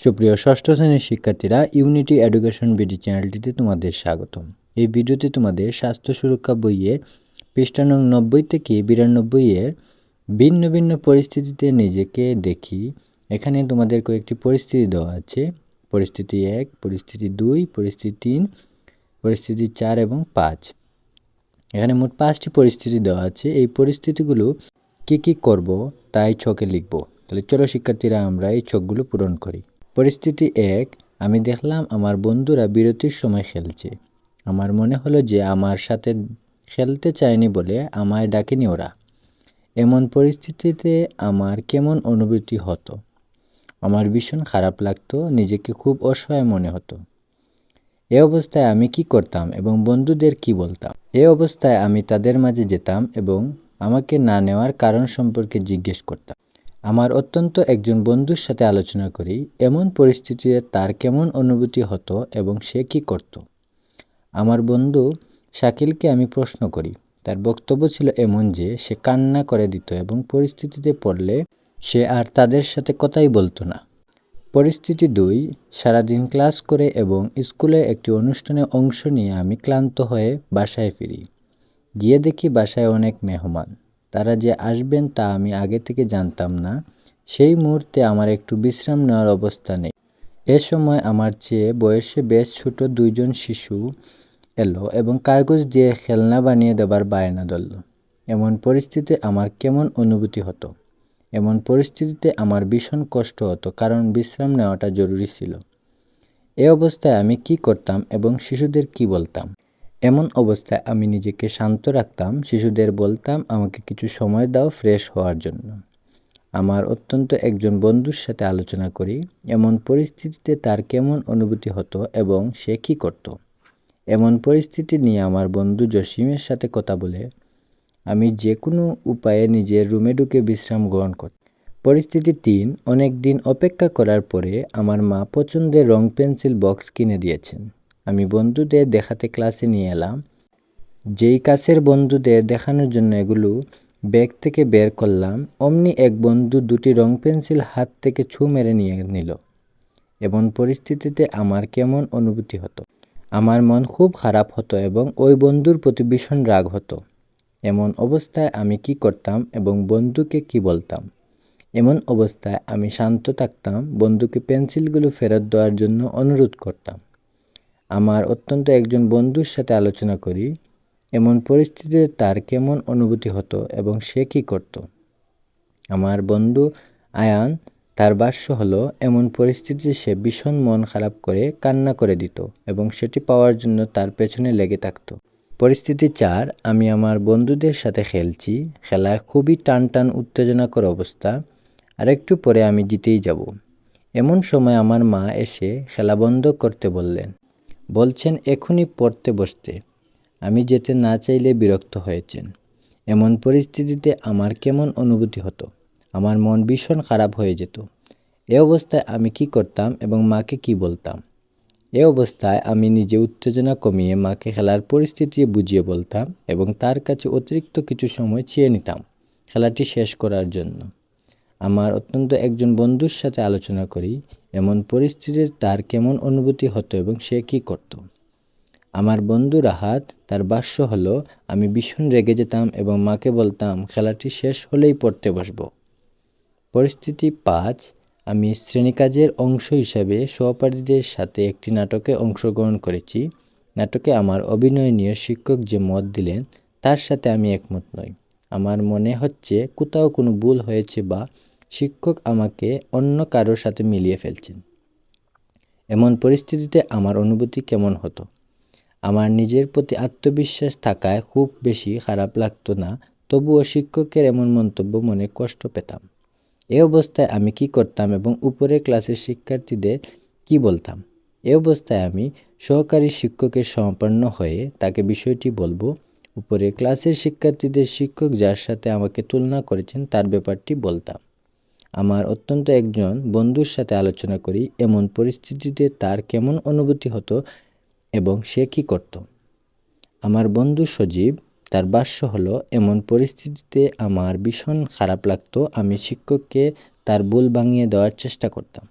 সুপ্রিয় ষষ্ঠ শ্রেণির শিক্ষার্থীরা ইউনিটি এডুকেশন বিডি চ্যানেলটিতে তোমাদের স্বাগতম। এই ভিডিওতে তোমাদের স্বাস্থ্য সুরক্ষা বইয়ের পৃষ্ঠা নং নব্বই থেকে বিরানব্বই এর ভিন্ন ভিন্ন পরিস্থিতিতে নিজেকে দেখি। এখানে তোমাদের কয়েকটি পরিস্থিতি দেওয়া আছে। পরিস্থিতি এক, পরিস্থিতি দুই, পরিস্থিতি তিন, পরিস্থিতি চার এবং পাঁচ। এখানে মোট পাঁচটি পরিস্থিতি দেওয়া আছে। এই পরিস্থিতিগুলো কি কি করব, তাই ছকে লিখব। তাহলে চলো শিক্ষার্থীরা, আমরা এই ছকগুলো পূরণ করি। পরিস্থিতি এক, আমি দেখলাম আমার বন্ধুরা বিরতির সময় খেলছে। আমার মনে হলো যে আমার সাথে খেলতে চায়নি বলে আমায় ডাকেনি ওরা। এমন পরিস্থিতিতে আমার কেমন অনুভূতি হতো? আমার ভীষণ খারাপ লাগতো, নিজেকে খুব অসহায় মনে হতো। এ অবস্থায় আমি কি করতাম এবং বন্ধুদের কি বলতাম? এ অবস্থায় আমি তাদের মাঝে যেতাম এবং আমাকে না নেওয়ার কারণ সম্পর্কে জিজ্ঞেস করতাম। আমার অত্যন্ত একজন বন্ধুর সাথে আলোচনা করি, এমন পরিস্থিতিতে তার কেমন অনুভূতি হতো এবং সে কি করত? আমার বন্ধু শাকিলকে আমি প্রশ্ন করি, তার বক্তব্য ছিল এমন যে, সে কান্না করে দিত এবং পরিস্থিতিতে পড়লে সে আর তাদের সাথে কথাই বলতো না। পরিস্থিতি দুই, সারাদিন ক্লাস করে এবং স্কুলে একটি অনুষ্ঠানে অংশ নিয়ে আমি ক্লান্ত হয়ে বাসায় ফিরি। গিয়ে দেখি বাসায় অনেক মেহমান। তারা যে আসবেন তা আমি আগে থেকে জানতাম না। সেই মুহূর্তে আমার একটু বিশ্রাম নেওয়ার অবস্থা নেই। এ সময় আমার চেয়ে বয়সে বেশ ছোট দুইজন শিশু এলো এবং কাগজ দিয়ে খেলনা বানিয়ে দেবার বায়না ধরল। এমন পরিস্থিতিতে আমার কেমন অনুভূতি হতো? এমন পরিস্থিতিতে আমার ভীষণ কষ্ট হতো, কারণ বিশ্রাম নেওয়াটা জরুরি ছিল। এ অবস্থায় আমি কি করতাম এবং শিশুদের কি বলতাম? এমন অবস্থায় আমি নিজেকে শান্ত রাখতাম, শিশুদের বলতাম, আমাকে কিছু সময় দাও ফ্রেশ হওয়ার জন্য। আমার অত্যন্ত একজন বন্ধুর সাথে আলোচনা করি, এমন পরিস্থিতিতে তার কেমন অনুভূতি হতো এবং সে কি করত। এমন পরিস্থিতি নিয়ে আমার বন্ধু জসিমের সাথে কথা বলে, আমি যে কোনো উপায়ে নিজের রুমে ঢুকে বিশ্রাম গ্রহণ করি। পরিস্থিতি তিন, অনেক দিন অপেক্ষা করার পরে আমার মা পছন্দের রং পেন্সিল বক্স কিনে দিয়েছেন। আমি বন্ধুদের দেখাতে ক্লাসে নিয়ে এলাম। যেই কাছের বন্ধুদের দেখানোর জন্য এগুলো ব্যাগ থেকে বের করলাম, অমনি এক বন্ধু দুটি রং পেন্সিল হাত থেকে ছু মেরে নিয়ে নিল এমন পরিস্থিতিতে আমার কেমন অনুভূতি হতো। আমার মন খুব খারাপ হতো এবং ওই বন্ধুর প্রতি ভীষণ রাগ হতো। এমন অবস্থায় আমি কি করতাম এবং বন্ধুকে কি বলতাম? এমন অবস্থায় আমি শান্ত থাকতাম, বন্ধুকে পেন্সিলগুলো ফেরত দেওয়ার জন্য অনুরোধ করতাম। আমার অত্যন্ত একজন বন্ধুর সাথে আলোচনা করি, এমন পরিস্থিতিতে তার কেমন অনুভূতি হতো এবং সে কী করত? আমার বন্ধু আয়ান তার ভাষ্য হলো এমন পরিস্থিতিতে সে ভীষণ মন খারাপ করে কান্না করে দিত এবং সেটি পাওয়ার জন্য তার পেছনে লেগে থাকতো। পরিস্থিতি চার, আমি আমার বন্ধুদের সাথে খেলছি, খেলায় খুবই টান টান উত্তেজনাকর অবস্থা, আরেকটু পরে আমি জিতেই যাব। এমন সময় আমার মা এসে খেলা বন্ধ করতে বললেন বলছেন, এখনই পড়তে বসতে। আমি যেতে না চাইলে বিরক্ত হয়েছেন। এমন পরিস্থিতিতে আমার কেমন অনুভূতি হতো? আমার মন ভীষণ খারাপ হয়ে যেত। এ অবস্থায় আমি কি করতাম এবং মাকে কি বলতাম? এ অবস্থায় আমি নিজে উত্তেজনা কমিয়ে মাকে খেলার পরিস্থিতি বুঝিয়ে বলতাম এবং তার কাছে অতিরিক্ত কিছু সময় চেয়ে নিতাম খেলাটি শেষ করার জন্য। আমার অত্যন্ত একজন বন্ধুর সাথে আলোচনা করি এমন পরিস্থিতিতে তার কেমন অনুভূতি হতো এবং সে কী করত? আমার বন্ধু রাহাত, তার ভাষ্য হলো, আমি ভীষণ রেগে যেতাম এবং মাকে বলতাম, খেলাটি শেষ হলেই পড়তে বসব। পরিস্থিতি পাঁচ, আমি শ্রেণীকাজের অংশ হিসাবে সহপাঠীদের সাথে একটি নাটকে অংশগ্রহণ করেছি। নাটকে আমার অভিনয় নিয়ে শিক্ষক যে মত দিলেন, তার সাথে আমি একমত নই। আমার মনে হচ্ছে কোথাও কোনো ভুল হয়েছে বা শিক্ষক আমাকে অন্য কারোর সাথে মিলিয়ে ফেলছেন। এমন পরিস্থিতিতে আমার অনুভূতি কেমন হতো? আমার নিজের প্রতি আত্মবিশ্বাস থাকায় খুব বেশি খারাপ লাগতো না, তবুও শিক্ষকের এমন মন্তব্য মনে কষ্ট পেতাম। এ অবস্থায় আমি কি করতাম এবং উপরে ক্লাসের শিক্ষার্থীদের কি বলতাম? এ অবস্থায় আমি সহকারী শিক্ষকের সম্পন্ন হয়ে তাকে বিষয়টি বলব। উপরে ক্লাসের শিক্ষার্থীদের শিক্ষক যার সাথে আমাকে তুলনা করেছেন তার ব্যাপারটি বলতাম। আমার অত্যন্ত একজন বন্ধুর সাথে আলোচনা করি এমন পরিস্থিতিতে তার কেমন অনুভূতি হতো এবং সে কী করত। আমার বন্ধু সজীব, তার বাস্য হলো, এমন পরিস্থিতিতে আমার ভীষণ খারাপ লাগতো, আমি শিক্ষককে তার ভুল ভাঙিয়ে দেওয়ার চেষ্টা করতাম।